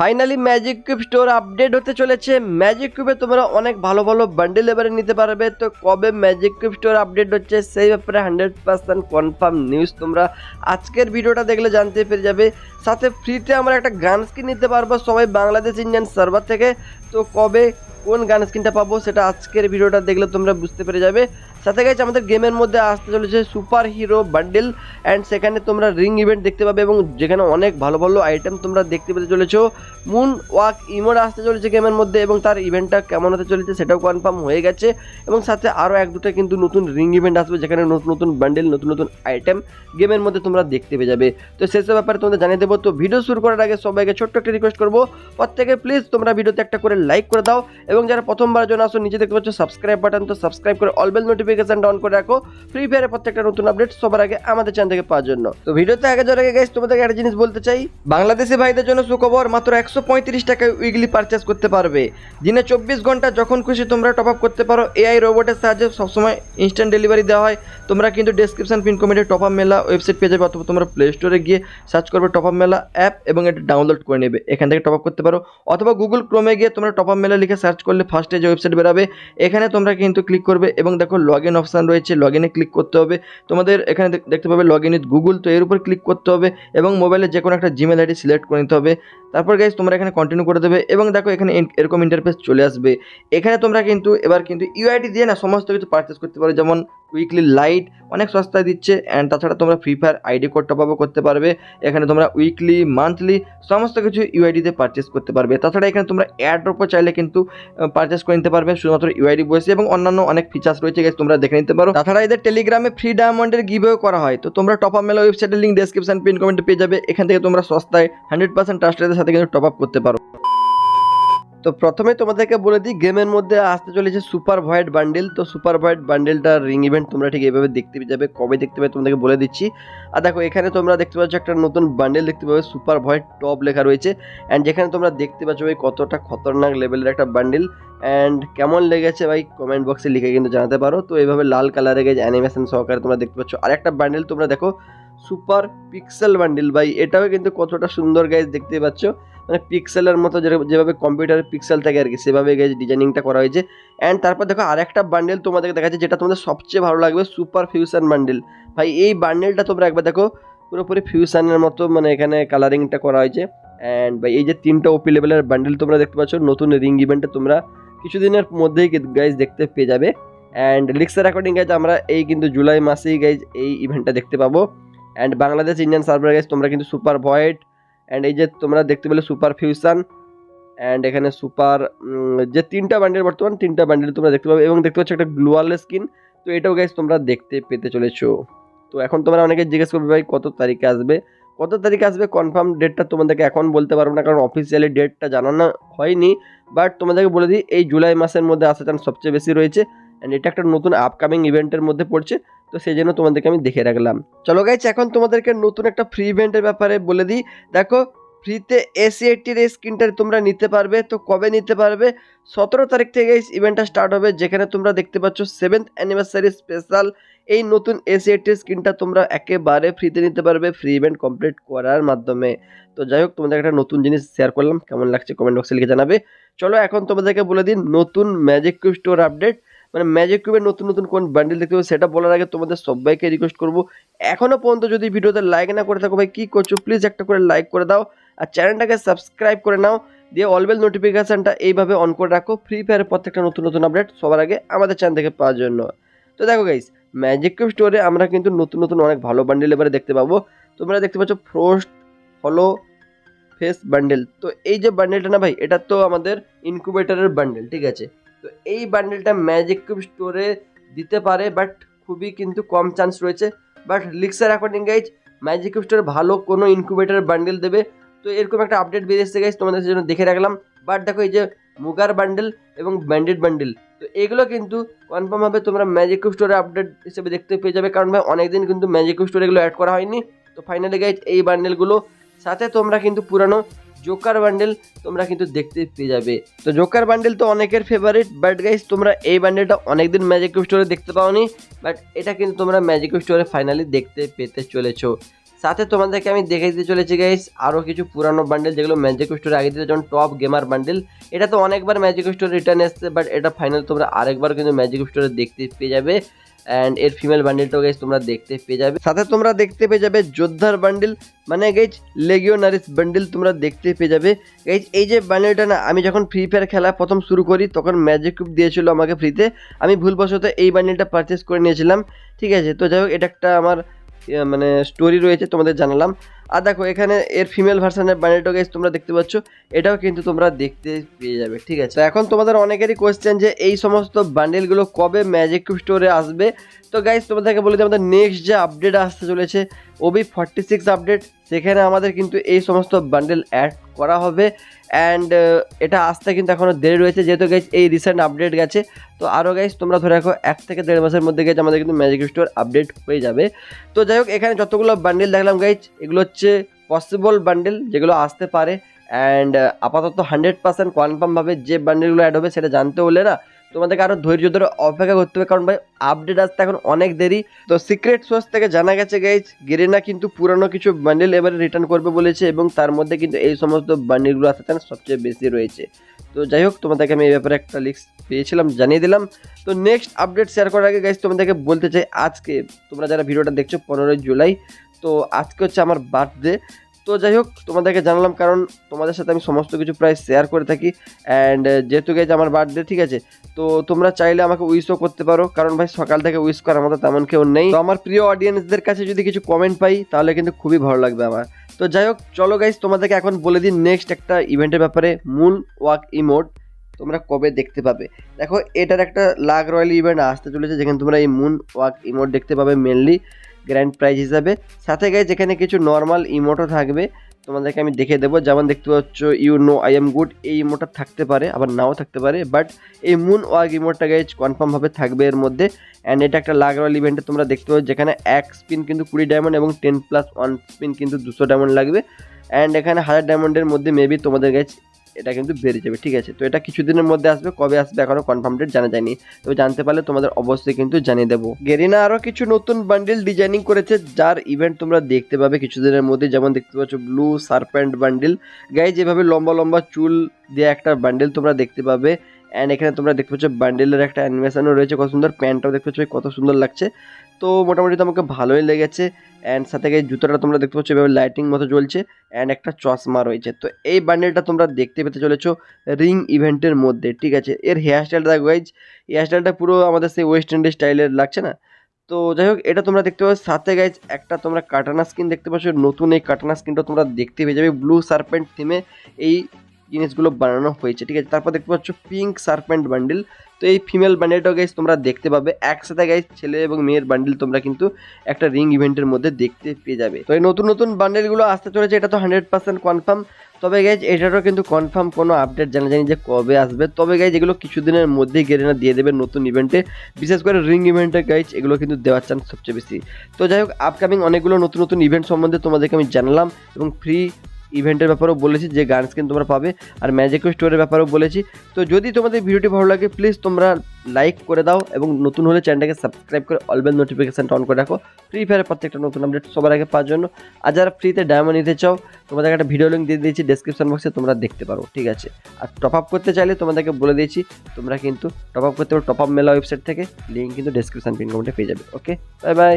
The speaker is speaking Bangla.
Finally magic cube store update হতে চলেছে। ম্যাজিক কিউবে তোমরা অনেক ভালো ভালো বান্ডেল এবারে নিতে পারবে। তো কবে ম্যাজিক কিউব স্টোর আপডেট হচ্ছে, সেই ব্যাপারে হান্ড্রেড পার্সেন্ট কনফার্ম নিউজ তোমরা আজকের ভিডিওটা দেখলে জানতে পেরে যাবে। সাথে ফ্রিতে আমরা একটা গান স্কিন নিতে পারব সবাই বাংলাদেশ ইন্ডিয়ান সার্ভার থেকে। তো কবে কোন গান স্কিনটা পাবো সেটা আজকের ভিডিওটা দেখলে তোমরা বুঝতে পেরে যাবে। সাথে গেছে আমাদের গেমের মধ্যে আসতে চলেছে সুপার হিরো বান্ডেল অ্যান্ড সেখানে তোমরা রিং ইভেন্ট দেখতে পাবে এবং যেখানে অনেক ভালো ভালো আইটেম তোমরা দেখতে পেতে চলেছো। মুন ওয়াক ইমোড আসতে চলেছে গেমের মধ্যে এবং তার ইভেন্টটা কেমন হতে চলেছে সেটাও কনফার্ম হয়ে গেছে এবং সাথে আরও এক দুটো কিন্তু নতুন রিং ইভেন্ট আসবে যেখানে নতুন নতুন বান্ডেল নতুন নতুন আইটেম গেমের মধ্যে তোমরা দেখতে পেয়ে যাবে। তো সেসব ব্যাপারে তোমাদের জানিয়ে দেবো। তো ভিডিও শুরু করার আগে সবাইকে ছোট্ট একটা রিকোয়েস্ট করব। প্রত্যেকে প্লিজ তোমরা ভিডিওতে একটা করে লাইক করে দাও এবং যারা প্রথমবার জন্য আসো নিচে দেখতে পাচ্ছ সাবস্ক্রাইব বাটন তো সাবস্ক্রাইব করে অলবেল নোটিফিকেশনটা অন করে রাখো। ফ্রি ফায়ারের প্রত্যেকটা নতুন আপডেট সবার আগে আমাদের চ্যানেল থেকে পাওয়ার জন্য। তো ভিডিওতে আগে যাওয়ার আগে গাইস তোমাদেরকে একটা জিনিস বলতে চাই। বাংলাদেশি ভাইদের জন্য সুখবর, মাত্র একশো পঁয়ত্রিশ টাকায় উইকলি পারচেস করতে পারবে। দিনে চব্বিশ ঘণ্টা যখন খুশি তোমরা টপ আপ করতে পারো। এআই রোবটের সাহায্যে সবসময় ইনস্ট্যান্ট ডেলিভারি দেওয়া হয়। তোমরা কিন্তু ডেসক্রিপশন পিন কমেন্টে টপ আপ মেলা ওয়েবসাইট পেয়ে যাবে অথবা তোমরা প্লে স্টোরে গিয়ে সার্চ করবে টপ আপ মেলা অ্যাপ এবং এটা ডাউনলোড করে নেবে। এখান থেকে টপ আপ করতে পারো। অথবা গুগল ক্রোমে গিয়ে তোমরা টপ আপ মেলা লিখে সার্চ করলে ফার্স্টে যে ওয়েবসাইট বেরাবে, এখানে তোমরা কিন্তু ক্লিক করবে এবং দেখো লগ ইন অপশান রয়েছে লগ ইনে ক্লিক করতে হবে। তোমাদের এখানে দেখ- দেখতে পাবে লগ ইন উইথ গুগল তো এর উপর ক্লিক করতে হবে এবং মোবাইলে যে কোনো একটা জিমেল আইডি সিলেক্ট করে নিতে হবে। তারপর গাইজ তোমরা এখানে কন্টিনিউ করে দেবে এবং দেখো এখানে এরকম ইন্টারফেস চলে আসবে। এখানে তোমরা কিন্তু, এবার কিন্তু ইউআইডি দিয়ে না সমস্ত কিছু পারচেস করতে পারো। যেমন উইকলি লাইট অনেক সস্তায় দিচ্ছে অ্যান্ড তাছাড়া তোমরা Free Fire ID code top আপও করতে পারবে। এখানে তোমরা উইকলি মান্থলি সমস্ত কিছু ইউআইডিতে পারচেস করতে পারবে। তাছাড়া এখানে তোমরা অ্যাড্রপও চাইলে কিন্তু পারচেস করে নিতে পারবে, শুধুমাত্র ইউআইডি বসে এবং অন্যান্য অনেক ফিচার্স রয়েছে গেছে তোমরা দেখে নিতে পারো। তাছাড়া এদের টেলিগ্রামে ফ্রি ডায়মন্ডের গিভেও করা হয়। তো তোমরা টপ আপ মেলা ওয়েবসাইটের লিঙ্ক ডেসক্রিপশন পিন কমেন্টে পেয়ে যাবে। এখান থেকে তোমরা সস্তায় হান্ড্রেড পার্সেন্ট ট্রাস্টের সাথে কিন্তু টপ আপ করতে পারো। তো প্রথমে তোমাদেরকে বলে দিই গেমের মধ্যে আসতে চলেছে সুপার ভয়েড বান্ডেল তো সুপার ভয়েড বান্ডেলটার রিং ইভেন্ট তোমরা ঠিক এইভাবে দেখতে যাবে, কবে দেখতে পাবে তোমাদেরকে বলে দিচ্ছি। আর দেখো, এখানে তোমরা দেখতে পাচ্ছ একটা নতুন বান্ডেল দেখতে পাবে সুপার ভয়েড টপ লেখা রয়েছে। অ্যান্ড যেখানে তোমরা দেখতে পাচ্ছ ভাই কতটা খতরনাক লেভেলের একটা বান্ডেল অ্যান্ড কেমন লেগেছে ভাই? কমেন্ট বক্সে লিখে কিন্তু জানাতে পারো। তো এইভাবে লাল কালারে গেছে অ্যানিমেশন সহকারে তোমরা দেখতে পাচ্ছ। আরেকটা বান্ডেল তোমরা দেখো সুপার পিক্সেল বান্ডেল ভাই। এটাও কিন্তু কতটা সুন্দর গাইজ দেখতে পাচ্ছ। মানে পিক্সেলের মতো যেভাবে কম্পিউটারের পিক্সেল থাকে আর কি, সেভাবে ডিজাইনিংটা করা হয়েছে। অ্যান্ড তারপর দেখো আরেকটা বান্ডেল তোমাদেরকে দেখাচ্ছে, যেটা তোমাদের সবচেয়ে ভালো লাগবে সুপার ফিউশন বান্ডেল ভাই, এই বান্ডেলটা তোমরা একবার দেখো, পুরোপুরি ফিউশনের মতো মানে এখানে কালারিংটা করা হয়েছে। অ্যান্ড ভাই, এই যে তিনটা ওপি লেভেলের বান্ডেল তোমরা দেখতে পাচ্ছ, নতুন রিং ইভেন্টে তোমরা কিছুদিনের মধ্যেই গাইজ দেখতে পেয়ে যাবে। অ্যান্ড লিক্সের অ্যাকর্ডিং গাইজ আমরা এই কিন্তু জুলাই মাসেই গাইজ এই ইভেন্টটা দেখতে পাবো। And Bangladesh Indian server guys তোমরা কিন্তু সুপার ভয়েড অ্যান্ড এই যে তোমরা দেখতে পেলে সুপার ফিউশন অ্যান্ড এখানে সুপার যে তিনটা ব্যান্ডেল বর্তমান, তিনটা ব্যান্ডেল তোমরা দেখতে পাবে এবং দেখতে পাচ্ছ একটা গ্লোয়াল স্কিন তো এটাও গাইজ তোমরা দেখতে পেতে চলেছো। তো এখন তোমরা অনেকে জিজ্ঞেস করবে ভাই, কত তারিখে আসবে? কত তারিখে আসবে? কনফার্ম ডেটটা তোমাদেরকে এখন বলতে পারব না, কারণ অফিসিয়ালি ডেটটা জানানো হয়নি। বাট তোমাদেরকে বলে দিই, এই জুলাই মাসের মধ্যে আসার চান্স সবচেয়ে বেশি রয়েছে। অ্যান্ড এটা একটা নতুন আপকামিং ইভেন্টের মধ্যে পড়ছে, তো সেই জন্য তোমাদেরকে আমি দেখে রাখলাম। চলো গাইছ এখন তোমাদেরকে নতুন একটা ফ্রি ইভেন্টের ব্যাপারে বলে দিই। দেখো ফ্রিতে এসি এইটির এই স্ক্রিনটা তোমরা নিতে পারবে, তো কবে নিতে পারবে? সতেরো তারিখ থেকে এই ইভেন্টটা স্টার্ট হবে, যেখানে তোমরা দেখতে পাচ্ছ সেভেন্থ অ্যানিভার্সারি স্পেশাল এই নতুন এসি এইটির স্ক্রিনটা তোমরা একেবারে ফ্রিতে নিতে পারবে ফ্রি ইভেন্ট কমপ্লিট করার মাধ্যমে। তো যাই হোক, তোমাদের একটা নতুন জিনিস শেয়ার করলাম, কেমন লাগছে কমেন্ট বক্সে লিখে জানাবে। চলো, এখন তোমাদেরকে বলে দিন নতুন ম্যাজিক স্টোর আপডেট মানে ম্যাজিক কিউবের নতুন নতুন কোন বান্ডেল দেখতে পাবে সেটা বলার আগে তোমাদের সবাইকে রিকোয়েস্ট করব। এখনও পর্যন্ত যদি ভিডিওতে লাইক না করে থাকো ভাই, কী করছ? প্লিজ একটা করে লাইক করে দাও আর চ্যানেলটাকে সাবস্ক্রাইব করে নাও। দিয়ে অলবেল নোটিফিকেশানটা এইভাবে অন করে রাখো। ফ্রি ফায়ারের প্রত্যেকটা নতুন নতুন আপডেট সবার আগে আমাদের চ্যানেল থেকে পাওয়ার জন্য। তো দেখো গাইস ম্যাজিক কিউব স্টোরে আমরা কিন্তু নতুন নতুন অনেক ভালো বান্ডেল এবারে দেখতে পাবো। তোমরা দেখতে পাচ্ছ ফ্রোস্ট হলো ফেস বান্ডেল তো এই যে বান্ডেলটা না ভাই, এটা তো আমাদের ইনকুবেটরের বান্ডেল ঠিক আছে? তো এই বান্ডেলটা ম্যাজিক কিউব স্টোরে দিতে পারে বাট খুবই কিন্তু কম চান্স রয়েছে। But leakers according guys magic cube স্টোরে ভালো কোনো ইনকুবেটরের বান্ডেল দেবে। তো এরকম একটা আপডেট বেরিয়েছে গাইজ তোমাদের জন্য দেখে রাখলাম। বাট দেখো এই যে মুগার বান্ডেল এবং ব্যান্ডেড বান্ডেল তো এগুলো কিন্তু কনফার্মভাবে তোমরা ম্যাজিক কিউব স্টোরে আপডেট হিসেবে দেখতে পেয়ে যাবে। কারণ ভাই, অনেকদিন কিন্তু ম্যাজিক কিউব স্টোরে এগুলো অ্যাড করা হয়নি। তো ফাইনালি গাইজ এই বান্ডেলগুলো সাথে তোমরা কিন্তু পুরানো জোকার বান্ডেল তোমরা কিন্তু দেখতে পেয়ে যাবে। তো জোকার বান্ডেল তো অনেকের ফেভারিট বাট গাইজ তোমরা এই বান্ডেলটা অনেকদিন ম্যাজিক স্টোরে দেখতে পাওনি বাট এটা কিন্তু তোমরা ম্যাজিক স্টোরে ফাইনালি দেখতে পেতে চলেছো। সাথে তোমাদেরকে আমি দেখে দিতে চলেছি গাইস আরও কিছু পুরানো বান্ডেল যেগুলো ম্যাজিক স্টোরে আগে দিতে যেমন টপ গেমার বান্ডেল এটা তো অনেকবার ম্যাজিক স্টোর রিটার্ন এসছে বাট এটা ফাইনাল তোমরা আরেকবার কিন্তু ম্যাজিক স্টোরে দেখতে পেয়ে যাবে। অ্যান্ড এর ফিমেল বান্ডেলটাও গাইজ তোমরা দেখতে পেয়ে যাবে। সাথে তোমরা দেখতে পেয়ে যাবে যোদ্ধার বান্ডেল মানে গাইজ লেগিওনারিস বান্ডেল তোমরা দেখতে পেয়ে যাবে। গাইজ এই যে বান্ডেলটা না, আমি যখন ফ্রি ফায়ার খেলা প্রথম শুরু করি, তখন ম্যাজিক কিউব দিয়েছিল আমাকে ফ্রিতে আমি ভুলবশত এই বান্ডেলটা পারচেস করে নিয়েছিলাম। ঠিক আছে, তো যাই হোক, এটা একটা আমার মানে স্টোরি রয়েছে, তোমাদের জানালাম। আর দেখো, এখানে এর ফিমেল ভার্সানের বান্ডেলটা গাইজ তোমরা দেখতে পাচ্ছ, এটাও কিন্তু তোমরা দেখতে পেয়ে যাবে, ঠিক আছে? এখন তোমাদের অনেকেরই কোয়েশ্চেন যে, এই সমস্ত বান্ডেলগুলো কবে ম্যাজিক স্টোরে আসবে? তো গাইজ তোমাদেরকে বলে দিই, আমাদের নেক্সট যে আপডেট আসতে চলেছে ওবি ফর্টি সিক্স আপডেট সেখানে আমাদের কিন্তু এই সমস্ত বান্ডেল অ্যাড করা হবে। অ্যান্ড এটা আসতে কিন্তু এখনও দেরি রয়েছে, যেহেতু গেছে এই রিসেন্ট আপডেট গেছে। তো আরও গাইজ তোমরা ধরে রাখো, এক থেকে দেড় মাসের মধ্যে গেছে আমাদের কিন্তু ম্যাজিক স্টোর আপডেট হয়ে যাবে। তো যাই হোক, এখানে যতগুলো বান্ডেল দেখলাম গাইজ এগুলো হচ্ছে পসিবল বান্ডেল যেগুলো আসতে পারে। অ্যান্ড আপাতত হান্ড্রেড পার্সেন্ট কনফার্মভাবে যে বান্ডেলগুলো অ্যাড হবে, সেটা জানতে হলে না তোমাদেরকে আরও ধৈর্য ধরে অপেক্ষা করতে হবে, কারণ ভাই আপডেট আসতে এখন অনেক দেরি। তো সিক্রেট সোর্স থেকে জানা গেছে গাইজ গেরিনা কিন্তু পুরানো কিছু বান্ডেল এবারে রিটার্ন করবে বলেছে এবং তার মধ্যে কিন্তু এই সমস্ত বান্ডেলগুলো আসতে সবচেয়ে বেশি রয়েছে। তো যাই হোক, তোমাদেরকে আমি এই ব্যাপারে একটা লিস্ট পেয়েছিলাম, জানিয়ে দিলাম। তো নেক্সট আপডেট শেয়ার করার আগে গাইজ তোমাদেরকে বলতে চাই, আজকে তোমরা যারা ভিডিওটা দেখছ, পনেরোই জুলাই, তো আজকে হচ্ছে আমার বার্থডে তো যাই হোক, তোমাদেরকে জানালাম কারণ তোমাদের সাথে আমি সমস্ত কিছু প্রায় শেয়ার করে থাকি। অ্যান্ড যেহেতু গেছে আমার বার্থডে ঠিক আছে? তো তোমরা চাইলে আমাকে উইশও করতে পারো। কারণ ভাই, সকাল থেকে উইশ করার মতো তেমন কেউ নেই। তো আমার প্রিয় অডিয়েন্সদের কাছে যদি কিছু কমেন্ট পাই, তাহলে কিন্তু খুবই ভালো লাগবে আমার। তো যাই হোক, চলো গাইজ তোমাদেরকে এখন বলে দিন নেক্সট একটা ইভেন্টের ব্যাপারে মুন ওয়াক ইমোট তোমরা কবে দেখতে পাবে? দেখো, এটার একটা লাগ রয়্যাল ইভেন্ট আসতে চলেছে, যেখানে তোমরা এই মুন ওয়াক ইমোট দেখতে পাবে মেনলি গ্র্যান্ড প্রাইজ হিসাবে। সাথে গাইজ এখানে কিছু নর্মাল ইমোটও থাকবে। তোমাদেরকে আমি দেখে দেবো। যেমন দেখতে পাচ্ছ you know I am good এই ইমোটটা থাকতে পারে, আবার নাও থাকতে পারে। বাট এই মুন ওয়াগ ইমোটটা গাইজ কনফার্মভাবে থাকবে এর মধ্যে। অ্যান্ড এটা একটা লাগরওয়াল ইভেন্টে তোমরা দেখতে পাচ্ছ যেখানে এক স্পিন কিন্তু কুড়ি ডায়মন্ড এবং টেন প্লাস ওয়ান স্পিন কিন্তু দুশো ডায়মন্ড লাগবে। অ্যান্ড এখানে হাজার ডায়মন্ডের মধ্যে মেবি তোমাদের কাছে এটা কিন্তু বেড়ে যাবে, ঠিক আছে? তো এটা কিছুদিনের মধ্যে আসবে, কবে আসবে এখনও কনফার্ম ডেট জানা যায়নি। তবে জানতে পারলে তোমাদের অবশ্যই কিন্তু জানিয়ে দেবো। গেরিনা আরও কিছু নতুন বান্ডেল ডিজাইনিং করেছে, যার ইভেন্ট তোমরা দেখতে পাবে কিছুদিনের মধ্যে যেমন দেখতে পাচ্ছ ব্লু সারপেন্ট বান্ডেল গায়ে যেভাবে লম্বা লম্বা চুল দিয়ে একটা বান্ডেল তোমরা দেখতে পাবে অ্যান্ড এখানে তোমরা দেখতে পাচ্ছ বান্ডেলের একটা অ্যানিমেশনও রয়েছে। কত সুন্দর প্যান্টটাও দেখতে পাচ্ছ, কত সুন্দর লাগছে। তো মোটামুটি তো আমাকে ভালোই লেগেছে। অ্যান্ড সাথে গিয়ে জুতোটা তোমরা দেখতে পাচ্ছ, এভাবে লাইটিং মতো জ্বলছে। অ্যান্ড একটা চশমা রয়েছে। তো এই বান্ডেলটা তোমরা দেখতে পেতে চলেছো রিং ইভেন্টের মধ্যে, ঠিক আছে? এর হেয়ার স্টাইলটা দেখো গাইজ হেয়ার স্টাইলটা পুরো আমাদের সেই ওয়েস্ট ইন্ডিজ স্টাইলের লাগছে না? তো যাই হোক, এটা তোমরা দেখতে পাচ্ছ। সাথে গাইজ একটা তোমরা কাটানা স্কিন দেখতে পাচ্ছ। নতুন এই কাটানা স্কিনটা তোমরা দেখতে পেয়ে যাবে। ব্লু সার্পেন্ট থিমে এই জিনিসগুলো বানানো হয়েছে, ঠিক আছে? তারপর দেখতে পাচ্ছ পিঙ্ক সার্পেন্ট বান্ডিল তো এই ফিমেল বান্ডেলটাও গাইজ তোমরা দেখতে পাবে। একসাথে গাইজ ছেলে এবং মেয়ের বান্ডেল তোমরা কিন্তু একটা রিং ইভেন্টের মধ্যে দেখতে পেয়ে যাবে। তো এই নতুন নতুন বান্ডেলগুলো আসতে চলেছে, এটা তো হান্ড্রেড পার্সেন্ট কনফার্ম তবে গাইজ এটারও কিন্তু কনফার্ম কোনো আপডেট জানা যায়নি যে কবে আসবে। তবে গাইজ এগুলো কিছুদিনের মধ্যেই গেরিনা দিয়ে দেবে নতুন ইভেন্টে বিশেষ করে রিং ইভেন্টে গাইজ এগুলো কিন্তু দেওয়ার চান্স সবচেয়ে বেশি। তো যাই হোক আপকামিং অনেকগুলো নতুন নতুন ইভেন্ট সম্বন্ধে তোমাদেরকে আমি জানালাম এবং ফ্রি ইভেন্টের ব্যাপারেও বলেছি যে গান স্কিন তোমরা পাবে আর ম্যাজিক স্টোরের ব্যাপারেও বলেছি। তো যদি তোমাদের ভিডিওটি ভালো লাগে প্লিজ তোমরা লাইক করে দাও এবং নতুন হলে চ্যানেলটাকে সাবস্ক্রাইব করে অলবেল নোটিফিকেশানটা অন করে রাখো। ফ্রি ফায়ারের প্রত্যেকটা নতুন আপডেট সবার আগে পাওয়ার জন্য। আর যারা ফ্রিতে ডায়মন্ড নিতে চাও তোমাদেরকে একটা ভিডিও লিঙ্ক দিয়ে দিয়েছি ডেসক্রিপশন বক্সে তোমরা দেখতে পারো, ঠিক আছে? আর টপ আপ করতে চাইলে তোমাদেরকে বলে দিয়েছি, তোমরা কিন্তু টপ আপ করতে পারো টপ আপ মেলা ওয়েবসাইট থেকে লিঙ্ক কিন্তু ডেসক্রিপশন পিন কমেন্টে পেয়ে যাবে ওকে বাই বাই